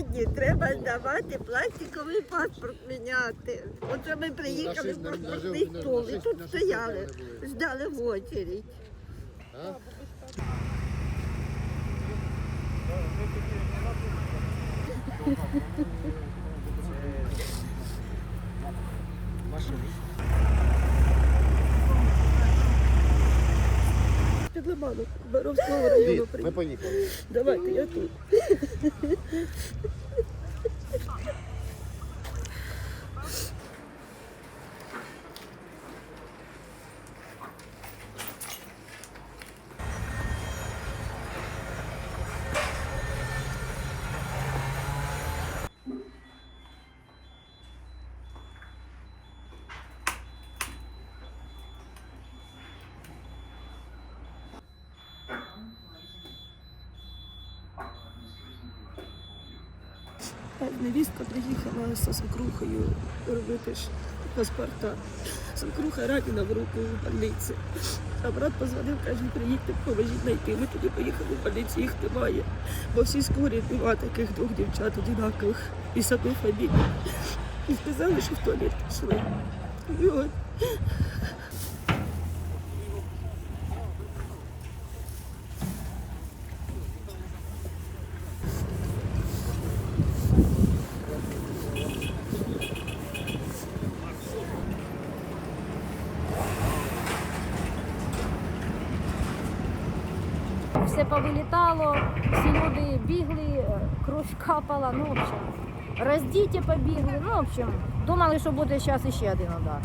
дні треба здавати пластиковий паспорт міняти. Оце ми приїхали в паспортний стол і тут стояли, ждали в очередь. Лиманом, Боровського району Ми поїхали. Давайте, я тут. Невістка приїхала зі свекрухою робити паспорта. Свекруха ранена в руку в больниці. А брат позвонив, каже, приїдьте, поможіть знайти. Ми тоді поїхали в больницю, їх немає. Бо всі скорі нема таких двох дівчат одинакових і з одну фамілію. І сказали, що в туалет пішли. І от все повилітало, всі люди бігли, е, кров капала, ну, в общем, роздіті побігли, ну, в общем, думали, що буде зараз ще один удар.